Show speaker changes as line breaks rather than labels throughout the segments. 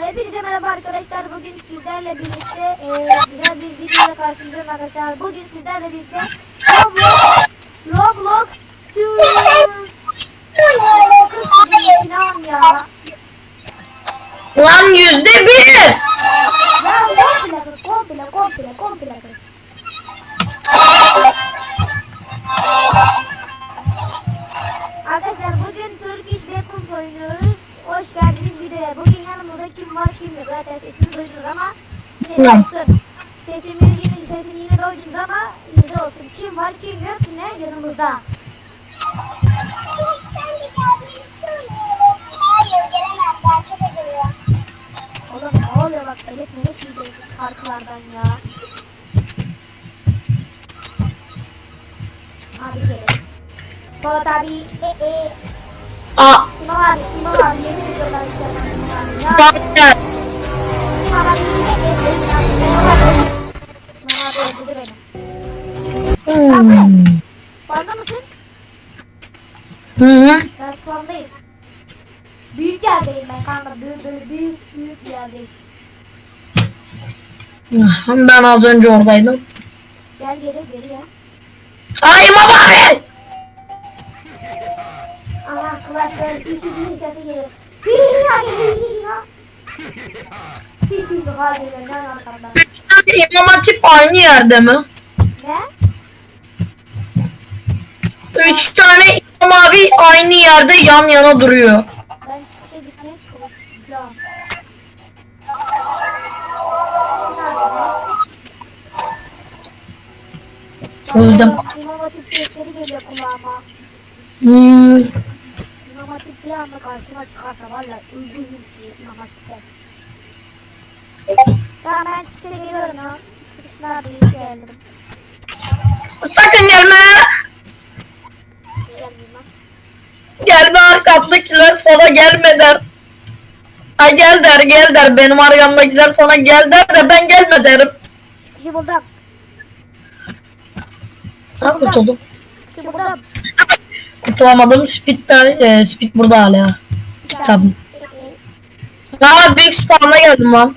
Hepinize merhaba arkadaşlar. Bugün sizlerle birlikte e, güzel bir videoyla karşınızdayım arkadaşlar. Bugün sizlerle birlikte Roblox Roblox falan ya.
Lan yüzde bir.
Ya komple komple, komple, komple Hoş geldiniz videoya. Bugün yanımızda kim var kim yok. Zaten sesini duydunuz ama yine de olsun. Sesimi yine, sesini yine duydunuz ama yine de olsun. Kim var kim yok yine yanımızda. Oğlum ne oluyor bak melek melek yiyeceğiz şarkılardan ya. Hadi gelin. Polat abi e e.
Aa,
abi. Ya
bak. Hmm.
Farkında mısın?
Hı hı.
Ben spamdayım. Büyük yerdeyim ben kanka. Büyük böyle büyük büyük bir yerdeyim.
Ben az önce oradaydım.
Gel geri geri gel.
Ay
Klasör üçüncü sesi geliyor. Hihiha hihiha. Hihiha geliyor lan arkamdan.
Üç İmam Hatip aynı yerde mi?
Ne?
Üç tane İmam abi aynı yerde yan yana duruyor.
Ben çıkışa gitmeye çalışacağım.
Öldüm.
İmam Hatip sesleri geliyor kulağıma.
Hmm.
Hatip bir anda karşıma çıkarsa valla öldürürüm sizi İmam Hatip'ten. Tamam ben çıkışa geliyorum ya. Çıkışına bir geldim.
Sakın gelme. Gelme arkamdakiler sana gelme der. Ha gel der gel der benim arkamdakiler sana gel der de ben gelme derim.
Çıkışı buldum.
Ha kurtuldum.
Çıkışı buldum.
Kurtulamadım. Speed de, e, Speed burada hala. Tabii. Daha büyük spawn'a geldim lan.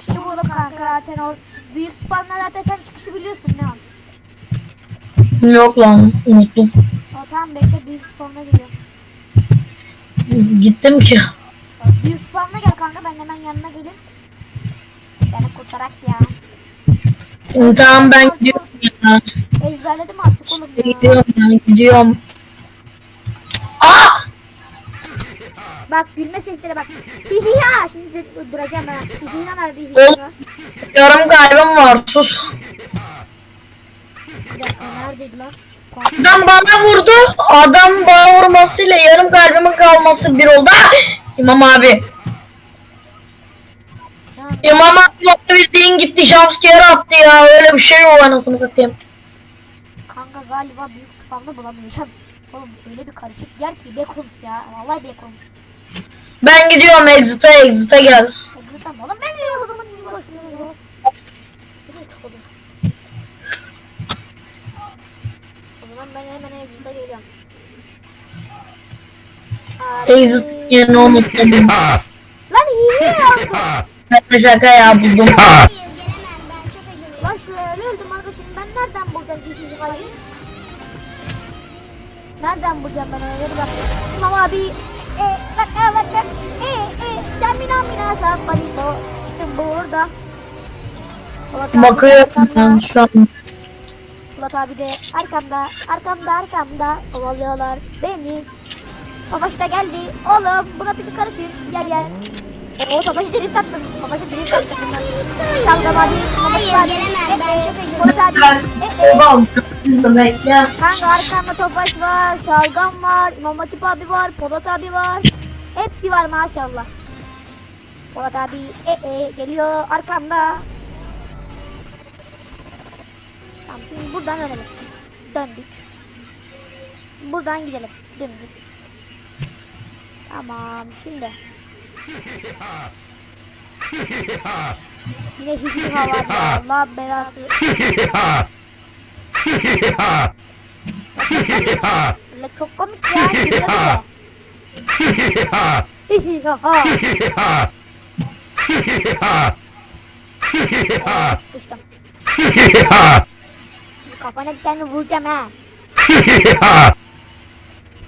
Çıkışı buldum kanka zaten o büyük spawnlar zaten sen çıkışı biliyorsun ne an.
Yok lan unuttum.
O tamam bekle büyük spawn'a gidiyorum.
Gittim ki.
Büyük spawn'a gel kanka ben hemen yanına geleyim. Beni kurtarak ya.
Tamam ben gidiyorum ya.
Ezberledim artık oğlum ya.
Gidiyorum ben gidiyorum. Aa!
Bak gülme sesleri bak. Hihiha. Şimdi duracağım ben. Hihiha nerede hihiha?
Yarım kalbim var sus.
Bir dakika neredeydi lan? Spawn.
Adam bana vurdu. Adam bana vurmasıyla yarım kalbimin kalması bir oldu. Ah! İmam abi. İmam abi bildiğin gitti jumpscare attı ya. Öyle bir şey yok anasını satayım.
kanka galiba büyük spawn'da bulamıyorsam. Oğlum öyle bir karışık yer ki backrooms ya. Vallahi backrooms.
Ben gidiyorum exit'e exit'e gel.
Exit'ten oğlum ben niye o zaman niye bakıyorum? O zaman ben hemen exit'e geliyorum.
Exit yerini unuttum.
Lan iyi ya.
Ben şaka ya
Nereden bulacağım ben bir bak. Tamam abi. E bak e bak bak. E e camina mina sabbalito. İşte burada. Polat abi
Bakıyorum ben şu an.
Polat abi de arkamda. Arkamda arkamda. Kovalıyorlar beni. Savaş da geldi. Oğlum bu nasıl bir karışım? Gel gel. O savaşı drift attım. Savaşı drift attım. Çalgam abi.
Hayır gelemem ben çok acılıyorum.
Polat abi.
Oval. Bekle.
Kanka arkamda Topaş var, Şalgam var, İmam Hatip abi var, Polat abi var. Hepsi var maşallah. Polat abi e e geliyor arkamda. Tamam şimdi buradan dönelim. Döndük. Buradan gidelim. Dümdüz. Tamam şimdi. Yine hiçbir hava var ya. Allah belası. Öyle çok komik ya. Gülüyor bir de. Sıkıştım. Kafana bir tane vuracağım ha.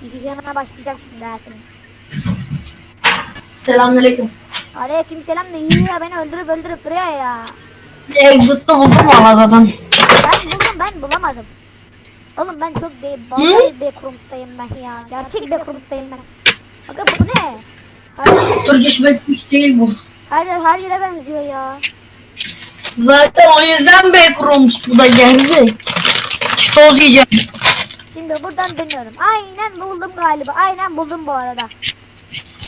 Yiyeceğime başlayacağım şimdi ha senin.
Selamünaleyküm.
Aleyküm selam da iyi ya beni öldürüp öldürüp duruyor ya.
Exit'te buldum ama zaten.
Ben buldum ben bulamadım. Oğlum ben çok değil. Vallahi backroom'dayım ben ya. Gerçek backroom'dayım ben. Bakın bu ne? Her,
Turkish Backroom değil bu.
her, her yere benziyor ya.
Zaten o yüzden Backrooms bu da geldi. Toz yiyeceğim.
Şimdi buradan dönüyorum. Aynen buldum galiba. Aynen buldum bu arada.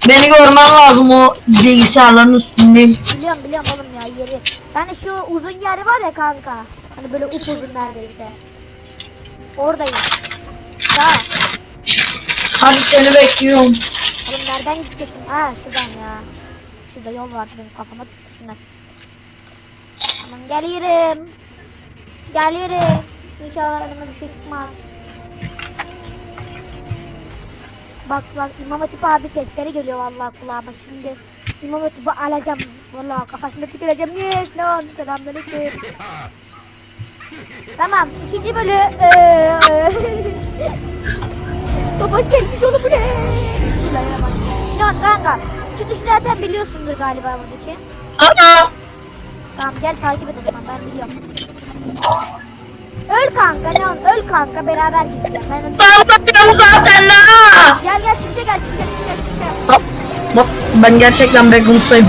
Beni görmen lazım o bilgisayarların üstündeyim.
Biliyorum biliyorum oğlum ya yeri. Yani şu uzun yer var ya kanka. Hani böyle upuzun neredeyse. Oradayım. Sağ.
Hadi seni bekliyorum.
Oğlum nereden gideceksin? Ha şuradan ya. Şurada yol var benim kafama tıklasınlar. Tamam geliyorum. Geliyorum. İnşallah önüme bir şey çıkmaz. Bak bak İmam Hatip abi sesleri geliyor vallahi kulağıma şimdi. İmam Hatip'i alacağım. Vallahi kafasına tüküreceğim. Yes lan. Selamünaleyküm. Tamam. ikinci bölü. Eee. Topaş gelmiş oğlum bu ne? Yok kanka. Çıkışı zaten biliyorsundur galiba buradaki.
Ana.
Tamam gel takip et o zaman ben biliyorum. Öl kanka ne öl kanka beraber gideceğiz. Ben öl-
Anlatıyorum zaten la.
Gel gel çıkışa gel çıkışa çıkışa çıkışa.
Hop, Bak ben gerçekten Backrooms'tayım.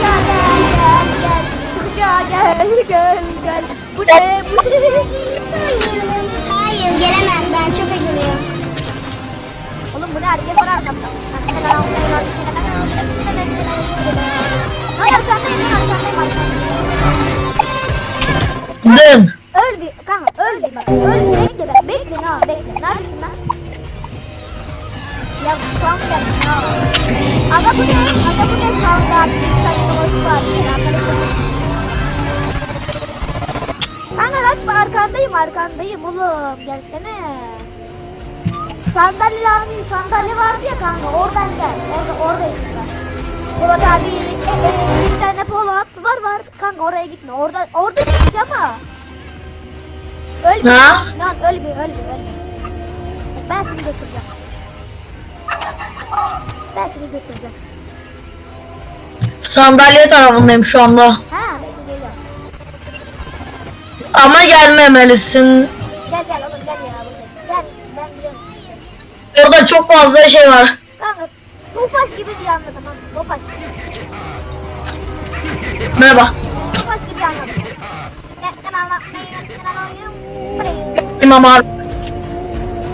Gel gel gel gel. Çıkışa gel gel gel. Bu ne bu ne? Bak arkandayım arkandayım oğlum. Gelsene. Sandalye abi sandalye vardı ya kanka oradan gel. Orada oradayım ben. Murat abi bir tane polo attılar var. Kanka oraya gitme. Orada orada çıkış ama. Öl bir.
Ha?
Lan öl bir öl bir öl bir. Ben seni götüreceğim. Ben seni götüreceğim.
Sandalye tarafındayım şu anda. Ama gelmemelisin.
Gel gel oğlum gel ya. Gel ben biliyorum.
Orada çok fazla şey var.
Kanka Tofaş gibi bir anda tamam? Tofaş.
Merhaba.
Tofaş gibi anladım. Ben anlatmayı anlatmayı.
İmam abi.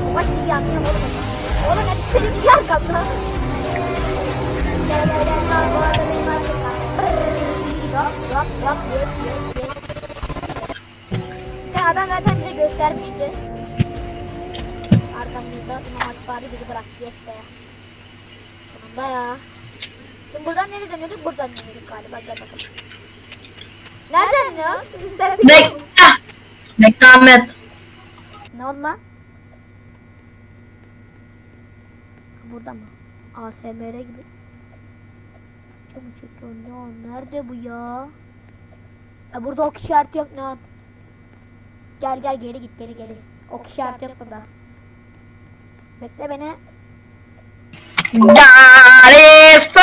Tofaş gibi anlıyorum oğlum. Oğlum hep seni bir yer kaldı. Gel gel gel. Gel bu arada benim arkamda. Yap yap yap göstermişti. Arkamızda İmam Hatip abi bizi bıraktı yes be. Sonunda ya. Şimdi buradan nereye dönüyorduk? Buradan dönüyorduk galiba. Gel bakalım. Nereden ya?
Bekle. Bekle Ahmet.
Ne oldu lan? Burada mı? ASMR gibi. Çabuk çekiyor. Ne o? Nerede bu ya? ya burada ok işareti yok ne? Gel gel geri git geri geri. Ok işareti yok burada. Bekle beni.
Back.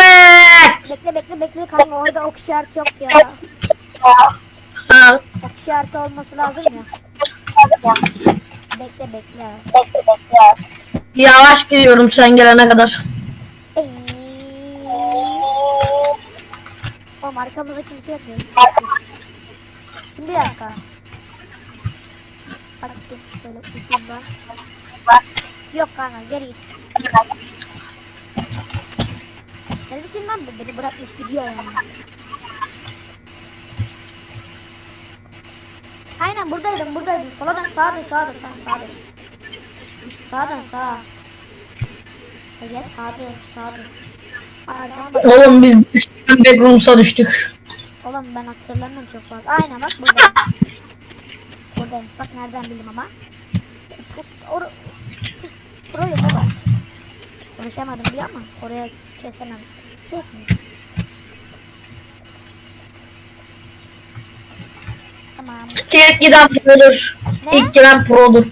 Bekle bekle bekle kanka orada ok işareti yok ya. Ok işareti olması lazım ya. Bekle bekle.
Yavaş gidiyorum sen gelene kadar.
Eee. Oğlum arkamızda kimse yok. Şimdi bir dakika. Bak dur şöyle ucundan. Yok kanka geri git. Neredesin lan bu? Beni bırakmış gidiyor yani. Aynen buradaydım buradaydım. Sola dön sağa dön sağa dön sağa dön. Sağa dön sağa. Hayır sağa dön sağa dön.
Oğlum biz Backrooms'a düştük.
Oğlum ben hatırlamıyorum çok fazla. Aynen bak buradayım oradaymış. Bak nereden bildim ama. Or Buraya baba. Konuşamadım biliyor musun? Oraya kesemem. Kesmiyor. Tamam.
İlk giden produr.
Ne?
İlk giren produr.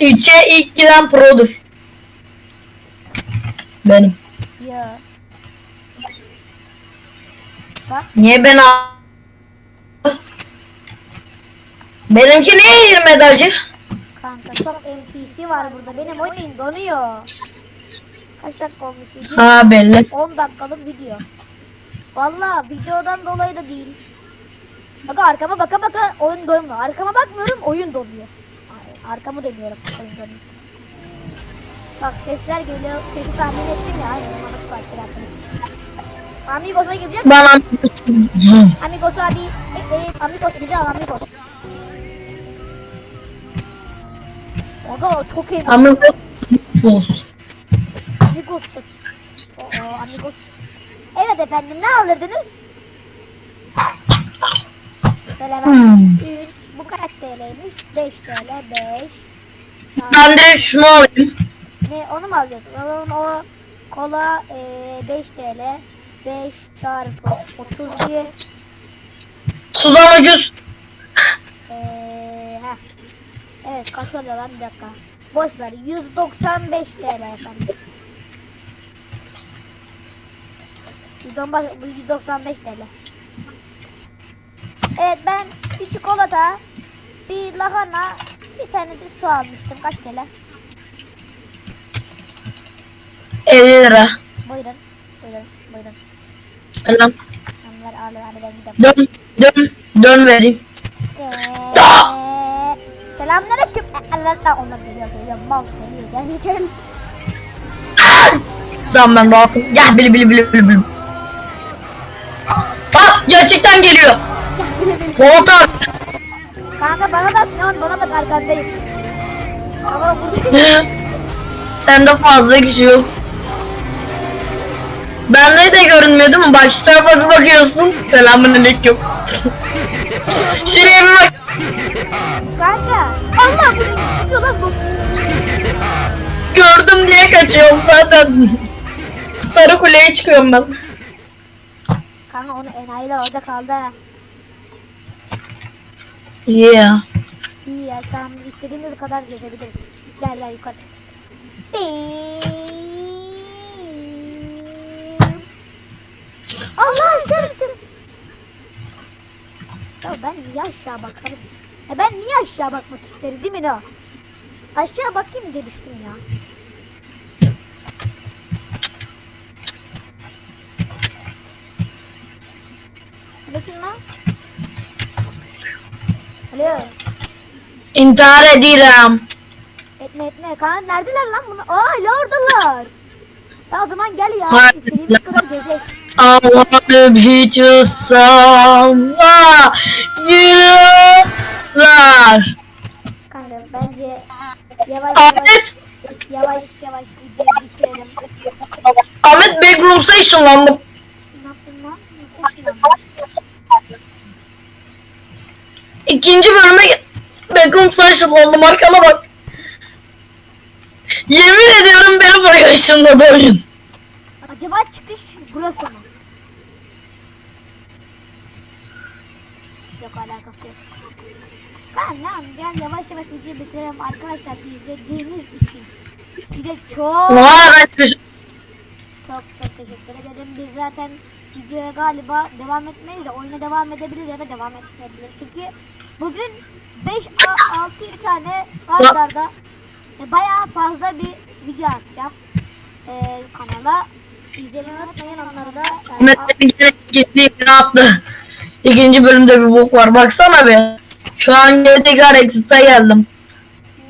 Üçe ilk giren produr. Benim.
Ya. Bak.
Niye ben Benimki niye 20 dacı?
Kanka çok NPC var burada. Benim oyun donuyor. Kaç dakika olmuş video?
Ha belli.
10 dakikalık video. Valla videodan dolayı da değil. Bak arkama baka baka oyun donuyor. Arkama bakmıyorum oyun donuyor. Arkamı dönüyorum oyun donuyor. Bak sesler geliyor. Sesi tahmin ettim ya. Aynen bana bir dakika. Amigos'a gireceğim.
Bana
Amigos abi. E, e, amigos al amigos. Aga çok iyi.
Amigos.
Amigos. Oo, amigos. Evet efendim ne alırdınız? Şöyle ben
Hmm.
3. Bu kaç TL'ymiş? 5 TL 5.
Ben de şunu alayım.
Ne onu mu alıyorsun? O, o kola e, 5 TL. 5 çarpı 31.
Sudan ucuz.
Eee heh. Evet kaç oluyor lan bir dakika. Boş ver 195 TL efendim. 195 bu 195 TL. Evet ben bir çikolata, bir lahana, bir tane de su almıştım. Kaç TL?
50 lira.
Buyurun. Buyurun. Buyurun.
Lan
Onlar ağır hadi ben gidelim.
dön dön dön vereyim.
Selamünaleyküm. Allah da onlar geliyor geliyor. Mal geliyor. Gel gel.
Tamam ben rahatım. Gel bili bili bili bili bili. Bak gerçekten geliyor. Polat abi.
Kanka bana bak ne bana bak arkandayım. Ama bu
Sende fazla kişi yok. Bende de görünmüyor değil mi? Bak şu tarafa bir bakıyorsun. Selamun aleyküm. Şuraya bir bak.
Kanka. Allah bu ne gidiyor lan bu.
Gördüm diye kaçıyorum zaten. Sarı kuleye çıkıyorum ben.
Kanka onu enayiler orada kaldı.
Yeah.
İyi ya tamam istediğimiz kadar gezebiliriz. Gel gel yukarı. Allah içerisi. Ya ben niye aşağı bakarım? E ben niye aşağı bakmak isterim değil mi ne? Aşağı bakayım diye düştüm ya. Neredesin lan? Alo.
İntihar ediyorum.
Etme etme. Kaan neredeler lan bunu? Aa oradalar. Ya o zaman gel ya. İstediğimiz kadar gezek.
I wanna be just someone yıllar.
Kanka bence yavaş yavaş
Ahmet,
yavaş yavaş videoyu bitirelim.
Ahmet backrooms'a ışınlandım.
Ne yaptın lan? Nasıl işin
İkinci bölüme backrooms'a ışınlandım. Arkana bak. Yemin ediyorum beni buraya ışınladı oyun.
Acaba çıkış burası mı? Yok alakası yok. Ben lan gel yavaş yavaş videoyu bitirelim arkadaşlar izlediğiniz için. Size çok. Çok çok teşekkür ederim. Biz zaten videoya galiba devam etmeyiz de oyuna devam edebiliriz ya da devam etmeyebiliriz. Çünkü bugün 5-6 tane arda arda e, bayağı fazla bir video atacağım e, kanala. İzlemeyi unutmayın onları da.
Beni gene ikinci attı. İkinci bölümde bir bok var. Baksana be. Şu an geri tekrar exit'e geldim.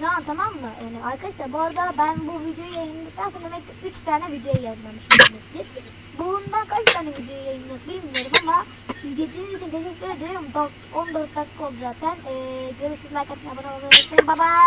Ne tamam mı? Yani arkadaşlar bu arada ben bu videoyu yayınladıktan sonra demek ki 3 tane video yayınlamışım demektir. Bundan kaç tane video yayınladık bilmiyorum ama izlediğiniz için teşekkür ederim. Dok- 14 dakika oldu zaten. Ee, görüşürüz. Like atmayı, abone olmayı unutmayın. Bye bye.